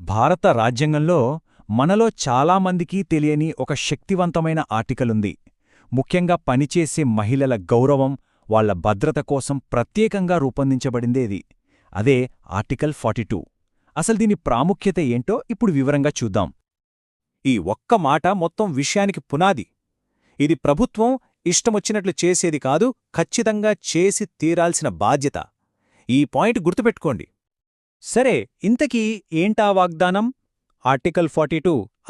భారత రాజ్యాంగంలో మనలో చాలామందికి తెలియని ఒక శక్తివంతమైన ఆర్టికలుంది. ముఖ్యంగా పనిచేసే మహిళల గౌరవం వాళ్ళ భద్రత కోసం ప్రత్యేకంగా రూపొందించబడిందేది అదే ఆర్టికల్ ఫార్టీ అసలు దీని ప్రాముఖ్యత ఏంటో ఇప్పుడు వివరంగా చూద్దాం. ఈ ఒక్క మాట మొత్తం విషయానికి పునాది. ఇది ప్రభుత్వం ఇష్టమొచ్చినట్లు చేసేది కాదు ఖచ్చితంగా చేసి తీరాల్సిన బాధ్యత. ఈ పాయింట్ గుర్తుపెట్టుకోండి. సరే ఇంతకీ ఏంటా వాగ్దానం? ఆర్టికల్ ఫార్టీ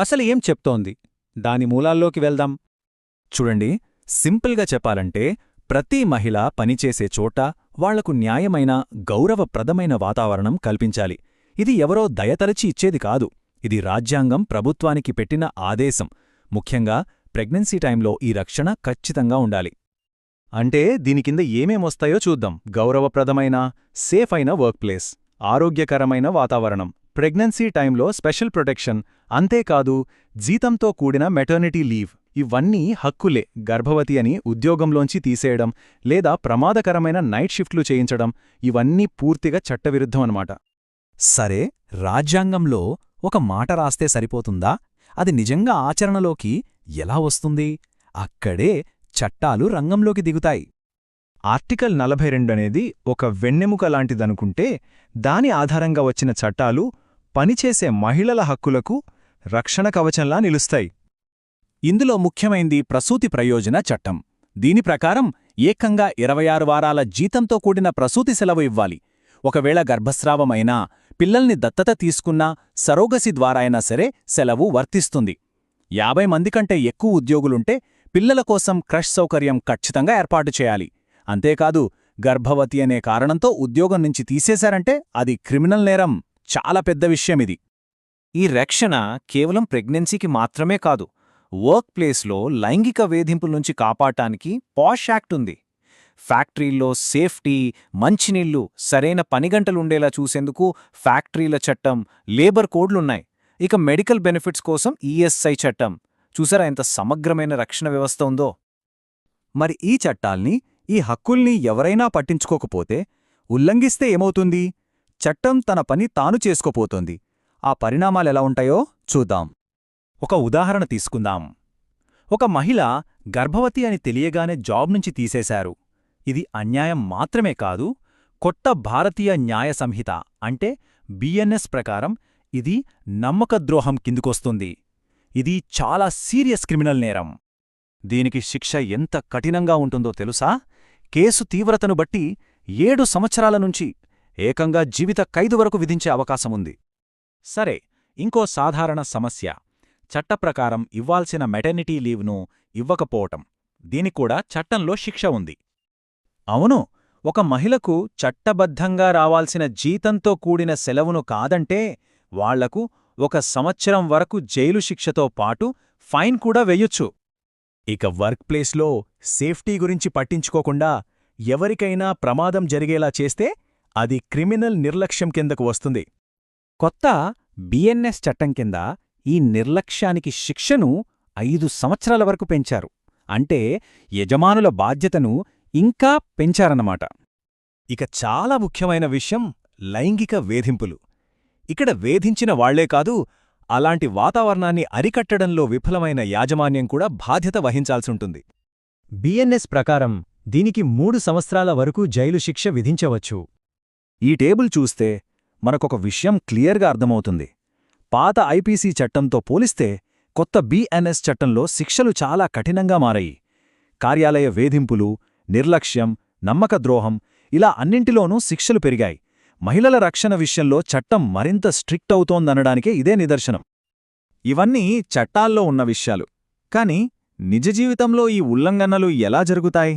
అసలు ఏం చెప్తోంది? దాని మూలాల్లోకి వెళ్దాం. చూడండి సింపుల్గా చెప్పాలంటే ప్రతి మహిళ పనిచేసే చోట వాళ్ళకు న్యాయమైన గౌరవప్రదమైన వాతావరణం కల్పించాలి. ఇది ఎవరో దయతలచి ఇచ్చేది కాదు. ఇది రాజ్యాంగం ప్రభుత్వానికి పెట్టిన ఆదేశం. ముఖ్యంగా ప్రెగ్నెన్సీ టైంలో ఈ రక్షణ ఖచ్చితంగా ఉండాలి. అంటే దీనికింద ఏమేమొస్తాయో చూద్దాం. గౌరవప్రదమైన సేఫ్ అయిన వర్క్ప్లేస్ ఆరోగ్యకరమైన వాతావరణం. ప్రెగ్నెన్సీ టైంలో స్పెషల్ ప్రొటెక్షన్. అంతేకాదు జీతంతో కూడిన మెటర్నిటీ లీవ్. ఇవన్నీ హక్కులే గర్భవతి అని ఉద్యోగంలోంచి తీసేయడం లేదా ప్రమాదకరమైన నైట్ షిఫ్ట్లు చేయించడం. ఇవన్నీ పూర్తిగా చట్టవిరుద్ధమన్నమాట. సరే రాజ్యాంగంలో ఒక మాట రాస్తే సరిపోతుందా? అది నిజంగా ఆచరణలోకి ఎలా వస్తుంది? అక్కడే చట్టాలు రంగంలోకి దిగుతాయి. ఆర్టికల్ నలభై అనేది ఒక వెన్నెముక లాంటిదనుకుంటే దాని ఆధారంగా వచ్చిన చట్టాలు పనిచేసే మహిళల హక్కులకు రక్షణ కవచంలా నిలుస్తాయి. ఇందులో ముఖ్యమైంది ప్రసూతి ప్రయోజన చట్టం. దీని ప్రకారం ఏకంగా ఇరవై ఆరు వారాల జీతంతో కూడిన ప్రసూతి సెలవు ఇవ్వాలి. ఒకవేళ గర్భస్రావమైనా పిల్లల్ని దత్తత తీసుకున్నా సరోగసి ద్వారా అయినా సరే సెలవు వర్తిస్తుంది. యాభై మంది కంటే ఎక్కువ ఉద్యోగులుంటే పిల్లల కోసం క్రష్ సౌకర్యం ఖచ్చితంగా ఏర్పాటు చేయాలి. అంతేకాదు గర్భవతి అనే కారణంతో ఉద్యోగం నుంచి తీసేశారంటే అది క్రిమినల్ నేరం. చాలా పెద్ద విషయమిది. ఈ రక్షణ కేవలం ప్రెగ్నెన్సీకి మాత్రమే కాదు వర్క్ ప్లేస్లో లైంగిక వేధింపుల నుంచి కాపాడటానికి పాష్ యాక్ట్ ఉంది. ఫ్యాక్టరీల్లో సేఫ్టీ మంచినీళ్ళు సరైన పనిగంటలుండేలా చూసేందుకు ఫ్యాక్టరీల చట్టం లేబర్ కోడ్లున్నాయి. ఇక మెడికల్ బెనిఫిట్స్ కోసం ఈఎస్ఐ చట్టం. చూసారా ఎంత సమగ్రమైన రక్షణ వ్యవస్థ ఉందో? మరి ఈ చట్టాల్ని ఈ హక్కుల్ని ఎవరైనా పట్టించుకోకపోతే ఉల్లంఘిస్తే ఏమవుతుంది? చట్టం తన పని తాను చేసుకోపోతోంది ఆ పరిణామాలెలా ఉంటాయో చూద్దాం. ఒక ఉదాహరణ తీసుకుందాం. ఒక మహిళ గర్భవతి అని తెలియగానే జాబ్ నుంచి తీసేశారు. ఇది అన్యాయం మాత్రమే కాదు కొత్త భారతీయ న్యాయ సంహిత అంటే బిఎన్ఎస్ ప్రకారం ఇది నమ్మకద్రోహం కిందుకొస్తుంది. ఇది చాలా సీరియస్ క్రిమినల్ నేరం. దీనికి శిక్ష ఎంత కఠినంగా ఉంటుందో తెలుసా? కేసు తీవ్రతను బట్టి ఏడు సంవత్సరాల నుంచి ఏకంగా జీవిత ఖైదు వరకు విధించే అవకాశముంది. సరే ఇంకో సాధారణ సమస్య. చట్టప్రకారం ఇవ్వాల్సిన మెటర్నిటీ లీవ్ను ఇవ్వకపోవటం. దీనికూడా చట్టంలో శిక్ష ఉంది. అవును ఒక మహిళకు చట్టబద్ధంగా రావాల్సిన జీతంతో కూడిన సెలవును కాదంటే వాళ్ళకు ఒక సంవత్సరం వరకు జైలు శిక్షతో పాటు ఫైన్ కూడా వెయ్యొచ్చు ఇక వర్క్ ప్లేస్లో సేఫ్టీ గురించి పట్టించుకోకుండా ఎవరికైనా ప్రమాదం జరిగేలా చేస్తే అది క్రిమినల్ నిర్లక్ష్యం కిందకు వస్తుంది. కొత్త బిఎన్ఎస్ చట్టం కింద ఈ నిర్లక్ష్యానికి శిక్షను ఐదు సంవత్సరాల వరకు పెంచారు. అంటే యజమానుల బాధ్యతను ఇంకా పెంచారన్నమాట. ఇక చాలా ముఖ్యమైన విషయం లైంగిక వేధింపులు. ఇక్కడ వేధించిన వాళ్ళే కాదు అలాంటి వాతావరణాన్ని అరికట్టడంలో విఫలమైన యాజమాన్యం కూడా బాధ్యత వహించాల్సుంటుంది. బిఎన్ఎస్ ప్రకారం దీనికి మూడు సంవత్సరాల వరకు జైలు శిక్ష విధించవచ్చు. ఈ టేబుల్ చూస్తే మనకొక విషయం క్లియర్గా అర్థమవుతుంది. పాత ఐపీసీ చట్టంతో పోలిస్తే కొత్త బిఎన్ఎస్ చట్టంలో శిక్షలు చాలా కఠినంగా మారాయి. కార్యాలయ వేధింపులు నిర్లక్ష్యం నమ్మకద్రోహం ఇలా అన్నింటిలోనూ శిక్షలు పెరిగాయి. మహిళల రక్షణ విషయంలో చట్టం మరింత స్ట్రిక్ట్ అవుతోందనడానికే ఇదే నిదర్శనం. ఇవన్నీ చట్టాల్లో ఉన్న విషయాలు. కాని నిజ జీవితంలో ఈ ఉల్లంఘనలు ఎలా జరుగుతాయి?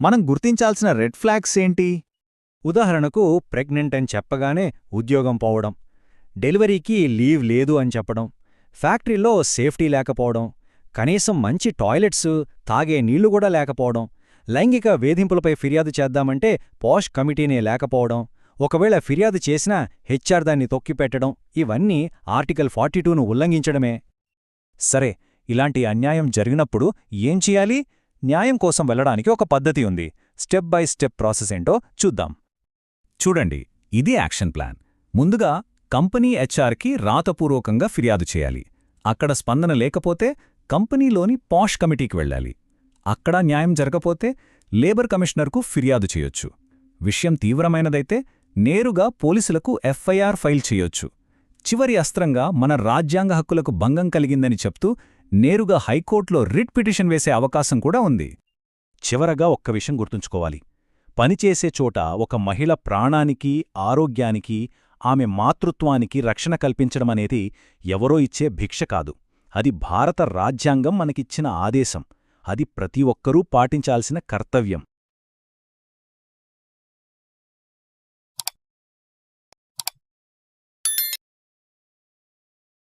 మనం గుర్తించాల్సిన రెడ్ ఫ్లాగ్స్ ఏంటి? ఉదాహరణకు ప్రెగ్నెంట్ అని చెప్పగానే ఉద్యోగం పోవడం డెలివరీకి లీవ్ లేదు అని చెప్పడం ఫ్యాక్టరీలో సేఫ్టీ లేకపోవడం కనీసం మంచి టాయిలెట్స్ తాగే నీళ్ళు కూడా లేకపోవడం లైంగిక వేధింపులపై ఫిర్యాదు చేద్దామంటే పాష్ కమిటీనే లేకపోవడం ఒకవేళ ఫిర్యాదు చేసినా హెచ్ఆర్ దాన్ని తొక్కిపెట్టడం ఇవన్నీ ఆర్టికల్ ఫార్టీ టూను ఉల్లంఘించడమే. సరే ఇలాంటి అన్యాయం జరిగినప్పుడు ఏం చెయ్యాలి న్యాయం కోసం వెళ్ళడానికి ఒక పద్ధతి ఉంది. స్టెప్ బై స్టెప్ ప్రాసెస్ ఏంటో చూద్దాం. చూడండి ఇది యాక్షన్ ప్లాన్. ముందుగా కంపెనీ హెచ్ఆర్కి రాతపూర్వకంగా ఫిర్యాదు చేయాలి. అక్కడ స్పందన లేకపోతే కంపెనీలోని పాష్ కమిటీకి వెళ్ళాలి. అక్కడ న్యాయం జరగపోతే లేబర్ కమిషనర్కు ఫిర్యాదు చేయొచ్చు. విషయం తీవ్రమైనదైతే నేరుగా పోలీసులకు ఎఫ్ఐఆర్ ఫైల్ చేయొచ్చు. చివరి అస్త్రంగా మన రాజ్యాంగ హక్కులకు భంగం కలిగిందని చెప్తూ నేరుగా హైకోర్టులో రిట్ పిటిషన్ వేసే అవకాశం కూడా ఉంది. చివరగా ఒక్క విషయం గుర్తుంచుకోవాలి. పనిచేసే చోట ఒక మహిళ ప్రాణానికి ఆరోగ్యానికి ఆమె మాతృత్వానికి రక్షణ కల్పించడమనేది ఎవరో ఇచ్చే భిక్ష కాదు. అది భారత రాజ్యాంగం మనకిచ్చిన ఆదేశం. అది ప్రతి ఒక్కరూ పాటించాల్సిన కర్తవ్యం.